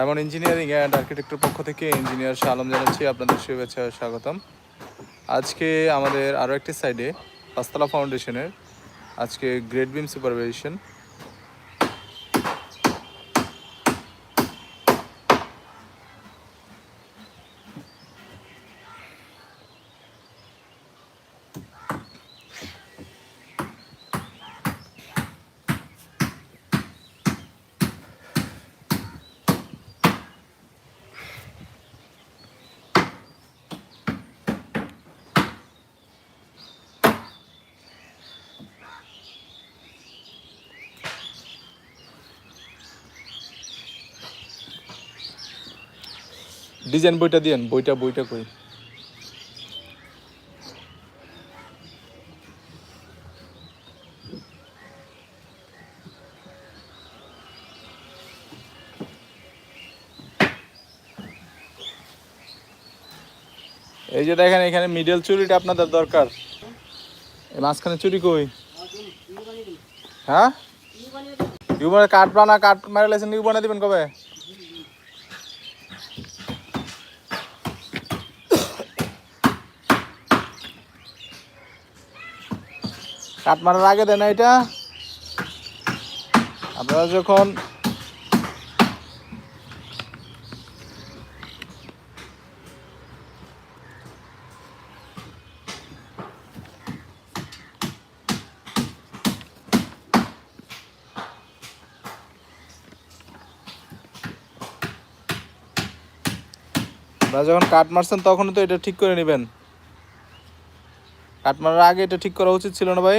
Diamond engineering and আর্কিটেক্টের পক্ষ থেকে engineer Shah Alam জানাচ্ছি, আপনাদের শুভেচ্ছা স্বাগতম। আজকে আমাদের আরও একটি সাইডে পাঁচতলা ফাউন্ডেশনের আজকে গ্রেট বিম সুপারভাইজেশন ডিজাইন বইটা দিয়েন বইটা বইটা কই? এই যে দেখেন এখানে মিডল চুরিটা আপনাদের দরকার। এই মাঝখানে চুরি কই? হ্যাঁ? ইউবানে কাঠ বানা কাঠ মারা মারে লাইছেন ইউবানে দিবেন কবে? কাঠ মারার আগে দেন এটা। আপনারা যখন আপনারা যখন কাঠ মারছেন, তখনই তো এটা ঠিক করে নেবেন। মারার আগে এটা ঠিক করা উচিত ছিল না ভাই?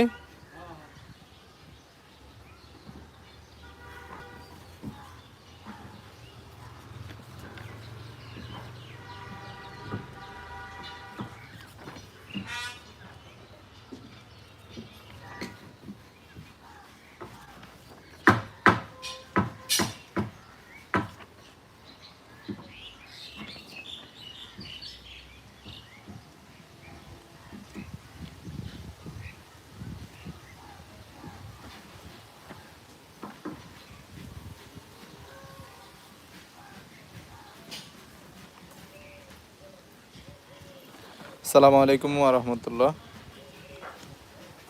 আসসালামু আলাইকুম রহমতুল্লাহ।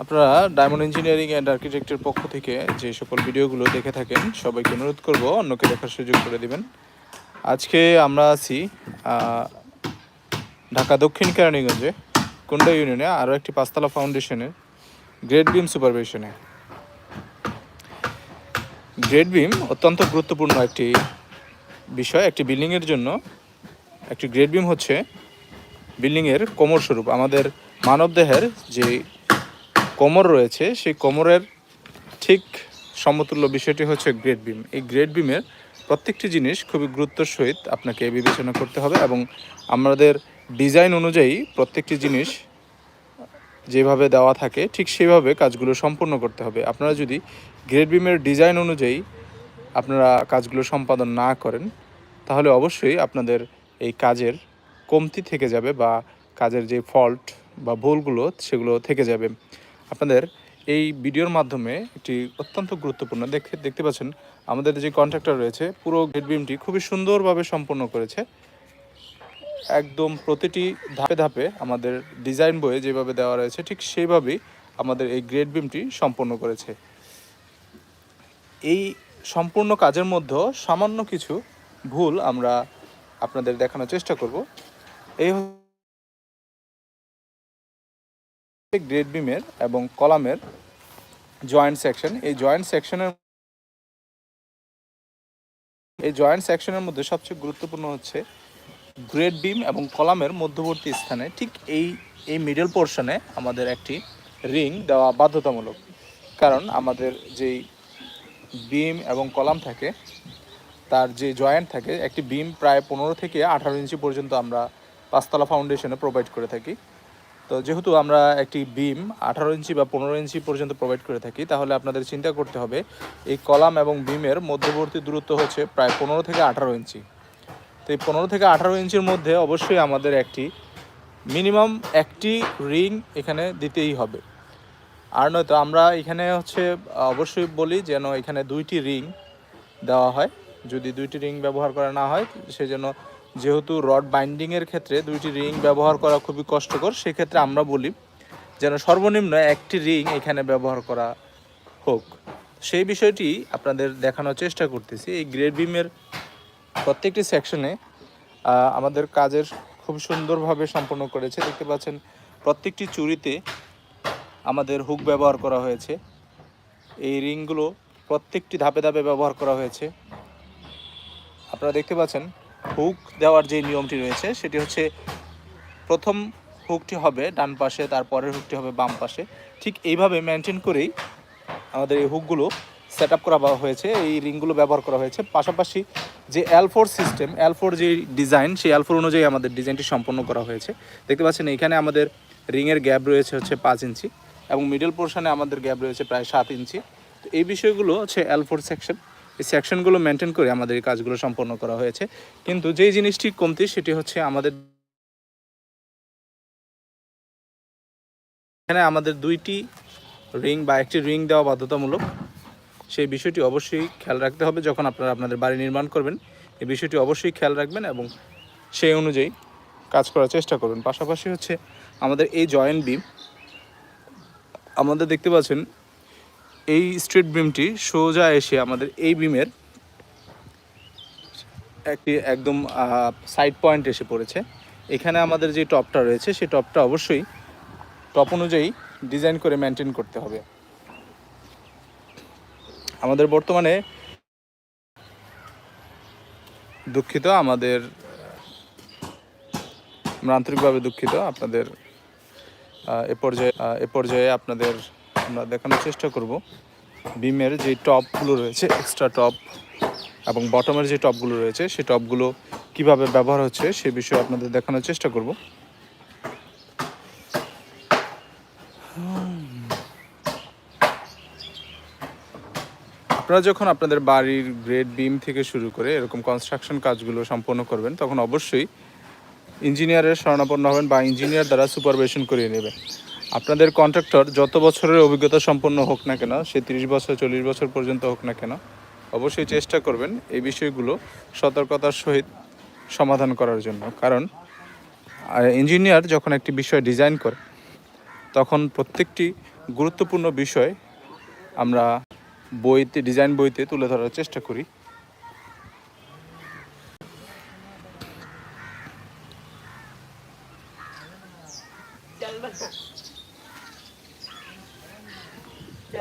আপনারা ডায়মন্ড ইঞ্জিনিয়ারিং অ্যান্ড আর্কিটেক্টের পক্ষ থেকে যে সকল ভিডিওগুলো দেখে থাকেন, সবাইকে অনুরোধ করব অন্যকে দেখার সুযোগ করে দিবেন। আজকে আমরা আছি ঢাকা দক্ষিণ কেরানীগঞ্জে, কুন্ডা ইউনিয়নে আরও একটি পাঁচতলা ফাউন্ডেশনের গ্রেড বিম সুপারভিশনে। গ্রেড বিম অত্যন্ত গুরুত্বপূর্ণ একটি বিষয়, একটি বিল্ডিংয়ের জন্য। একটি গ্রেড বিম হচ্ছে বিল্ডিংয়ের কোমর স্বরূপ। আমাদের মানবদেহের যে কোমর রয়েছে, সেই কোমরের ঠিক সমতুল্য বিষয়টি হচ্ছে গ্রেড বিম। এই গ্রেড বিমের প্রত্যেকটি জিনিস খুবই গুরুত্বের সহিত আপনাকে বিবেচনা করতে হবে এবং আমাদের ডিজাইন অনুযায়ী প্রত্যেকটি জিনিস যেভাবে দেওয়া থাকে, ঠিক সেইভাবে কাজগুলো সম্পূর্ণ করতে হবে। আপনারা যদি গ্রেড বিমের ডিজাইন অনুযায়ী আপনারা কাজগুলো সম্পাদন না করেন, তাহলে অবশ্যই আপনাদের এই কাজের কমতি থেকে যাবে বা কাজের যে ফল্ট বা ভুলগুলো, সেগুলো থেকে যাবে। আপনাদের এই ভিডিওর মাধ্যমে একটি অত্যন্ত গুরুত্বপূর্ণ দেখে, দেখতে পাচ্ছেন, আমাদের যে কন্ট্রাক্টর রয়েছে, পুরো গেট খুবই সুন্দরভাবে সম্পন্ন করেছে। একদম প্রতিটি ধাপে ধাপে আমাদের ডিজাইন বইয়ে যেভাবে দেওয়া রয়েছে, ঠিক সেইভাবেই আমাদের এই গ্রেড বিমটি সম্পন্ন করেছে। এই সম্পূর্ণ কাজের মধ্যে সামান্য কিছু ভুল আমরা আপনাদের দেখানোর চেষ্টা করব। এই গ্রেড বিমের এবং কলামের জয়েন্ট সেকশন। এই জয়েন্ট সেকশনের এই জয়েন্ট সেকশনের মধ্যে সবচেয়ে গুরুত্বপূর্ণ হচ্ছে গ্রেড বিম এবং কলামের মধ্যবর্তী স্থানে। ঠিক এই এই মিডল পোর্শনে আমাদের একটি রিং দেওয়া বাধ্যতামূলক। কারণ আমাদের যেই বিম এবং কলাম থাকে, তার যে জয়েন্ট থাকে, একটি বিম প্রায় পনেরো থেকে আঠারো ইঞ্চি পর্যন্ত আমরা পাঁচতলা ফাউন্ডেশনে প্রোভাইড করে থাকি। তো যেহেতু আমরা একটি বিম আঠারো ইঞ্চি বা পনেরো ইঞ্চি পর্যন্ত প্রোভাইড করে থাকি, তাহলে আপনাদের চিন্তা করতে হবে, এই কলাম এবং বিমের মধ্যবর্তী দূরত্ব হচ্ছে প্রায় পনেরো থেকে আঠারো ইঞ্চি। তো এই পনেরো থেকে আঠারো ইঞ্চির মধ্যে অবশ্যই আমাদের একটি মিনিমাম একটি রিং এখানে দিতেই হবে। আর নয়তো আমরা এখানে হচ্ছে, অবশ্যই বলি যেন এখানে দুইটি রিং দেওয়া হয়। যদি দুইটি রিং ব্যবহার করা না হয় সেজন্য যেহেতু রড বাইন্ডিংয়ের ক্ষেত্রে দুইটি রিং ব্যবহার করা খুবই কষ্টকর, সেক্ষেত্রে আমরা বলি যেন সর্বনিম্ন একটি রিং এখানে ব্যবহার করা হোক। সেই বিষয়টি আপনাদের দেখানোর চেষ্টা করতেছি। এই গ্রেড বিমের প্রত্যেকটি সেকশনে আমাদের কাজের খুব সুন্দরভাবে সম্পন্ন করেছে। দেখতে পাচ্ছেন, প্রত্যেকটি চুরিতে আমাদের হুক ব্যবহার করা হয়েছে। এই রিংগুলো প্রত্যেকটি ধাপে ধাপে ব্যবহার করা হয়েছে। আপনারা দেখতে পাচ্ছেন হুক দেওয়ার যে নিয়মটি রয়েছে, সেটি হচ্ছে প্রথম হুকটি হবে ডান পাশে তারপরের হুকটি হবে বাম পাশে। ঠিক এইভাবে মেনটেন করেই আমাদের এই হুকগুলো সেট আপ করা হয়েছে, এই রিংগুলো ব্যবহার করা হয়েছে। পাশাপাশি যে L four system L four যে ডিজাইন সেই এল ফোর অনুযায়ী আমাদের ডিজাইনটি সম্পন্ন করা হয়েছে। দেখতে পাচ্ছেন এখানে আমাদের রিংয়ের গ্যাপ রয়েছে হচ্ছে পাঁচ ইঞ্চি এবং মিডল পোর্শনে আমাদের গ্যাপ রয়েছে প্রায় সাত ইঞ্চি। তো এই বিষয়গুলো হচ্ছে এল ফোর সেকশন এই সেকশনগুলো মেনটেন করে আমাদের এই কাজগুলো সম্পন্ন করা হয়েছে। কিন্তু যেই জিনিসটি কমতি, সেটি হচ্ছে আমাদের এখানে আমাদের দুইটি রিং বা একটি রিং দেওয়া বাধ্যতামূলক। সেই বিষয়টি অবশ্যই খেয়াল রাখতে হবে যখন আপনারা আপনাদের বাড়ি নির্মাণ করবেন। এই বিষয়টি অবশ্যই খেয়াল রাখবেন এবং সেই অনুযায়ী কাজ করার চেষ্টা করবেন। পাশাপাশি হচ্ছে আমাদের এই জয়েন্ট বিম আমাদের দেখতে পাচ্ছেন এই স্ট্রিট বিমটি সোজা এসে আমাদের এই বিমের একটি একদম সাইড পয়েন্ট এসে পড়েছে। এখানে আমাদের যে টপটা রয়েছে, সেই টপটা অবশ্যই টপ অনুযায়ী ডিজাইন করে মেনটেন করতে হবে। আমাদের বর্তমানে দুঃখিত, আমাদের আমরা আন্তরিকভাবে দুঃখিত। আপনাদের এ পর্যায়ে এ পর্যায়ে আপনাদের আমরা দেখানোর চেষ্টা করব। বিমের যে টপগুলো রয়েছে এক্সট্রা টপ এবং বটমের যে টপগুলো রয়েছে সেই টপগুলো কীভাবে ব্যবহার হচ্ছে সে বিষয়ে আপনাদের দেখানোর চেষ্টা করব। আপনারা যখন আপনাদের বাড়ির গ্রেড বিম থেকে শুরু করে এরকম কনস্ট্রাকশন কাজগুলো সম্পন্ন করবেন, তখন অবশ্যই ইঞ্জিনিয়ারের শরণাপন্ন হবেন বা ইঞ্জিনিয়ার দ্বারা সুপারভিশন করিয়ে নেবেন। আপনাদের কন্ট্রাক্টর যত বছরের অভিজ্ঞতা সম্পন্ন হোক না কেন, সে তিরিশ বছর, চল্লিশ বছর পর্যন্ত হোক না কেন, অবশ্যই চেষ্টা করবেন এই বিষয়গুলো সতর্কতার সহিত সমাধান করার জন্য। কারণ ইঞ্জিনিয়ার যখন একটি বিষয় ডিজাইন করে, তখন প্রত্যেকটি গুরুত্বপূর্ণ বিষয় আমরা বইতে ডিজাইন বইতে তুলে ধরার চেষ্টা করি। এই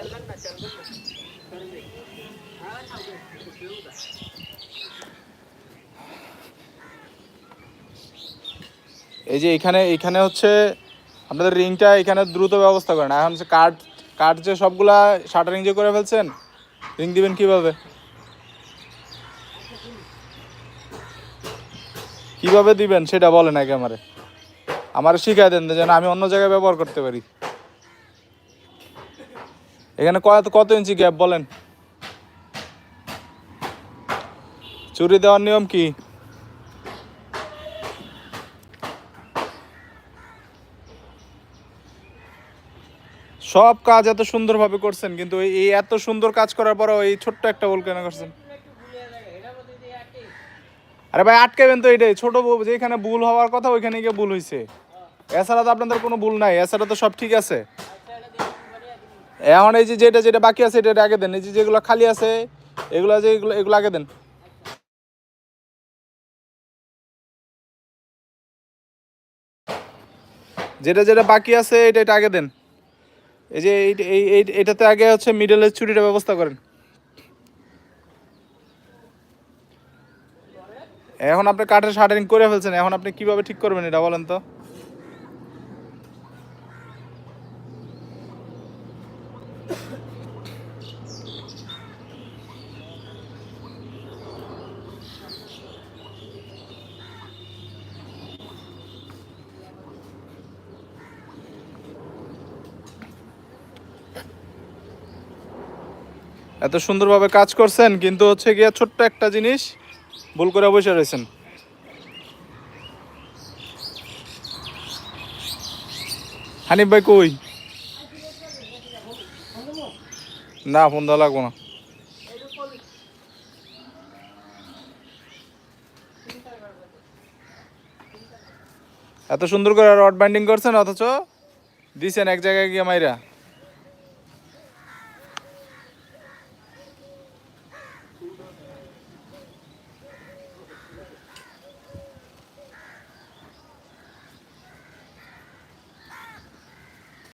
যে এখানে এখানে হচ্ছে আপনাদের রিংটা এখানে দ্রুত ব্যবস্থা করেন। এখন হচ্ছে কাঠ কাঠ যে সবগুলা শাটারিং যে করে ফেলছেন রিং দিবেন কীভাবে? কীভাবে দিবেন সেটা বলেন আগে আমারে। আমার শিখাই দেন যেন আমি অন্য জায়গায় ব্যবহার করতে পারি। এখানে কত কত ইঞ্চি গ্যাপ বলেন? চুরি দেওয়ার নিয়ম কি? সব কাজ এত সুন্দরভাবে করছেন, কিন্তু এই এত সুন্দর কাজ করার পরেও এই ছোট্ট একটা ভুল কেন করছেন? আরে ভাই, আটকাবেন তো এটাই ছোট যেখানে ভুল হওয়ার কথা ওইখানে গিয়ে ভুল হয়েছে এছাড়া তো আপনাদের কোনো ভুল নাই, এছাড়া তো সব ঠিক আছে। এখন এই যে যেটা যেটা বাকি আছে, এটা আগে দেন। এই যে যেগুলো খালি আছে, এগুলো যে এগুলো এগুলো আগে দেন। যেটা যেটা বাকি আছে, এটা এটা আগে দেন। এই যে এই এই, এটাতে আগে হচ্ছে মিডলের ছুটিটা ব্যবস্থা করেন। এখন আপনি কাঠের শাটারিং করে ফেলছেন, এখন আপনি কীভাবে ঠিক করবেন এটা বলেন তো? এত সুন্দরভাবে কাজ করছেন, কিন্তু হচ্ছে গিয়ে ছোট্ট একটা জিনিস ভুল করে বসে রয়েছেন। হানিফ ভাই কই? না, ফোন দেওয়া লাগবো না। এত সুন্দর করে রড বাইন্ডিং করছেন, অথচ দিছেন এক জায়গায় গিয়ে মাইরা।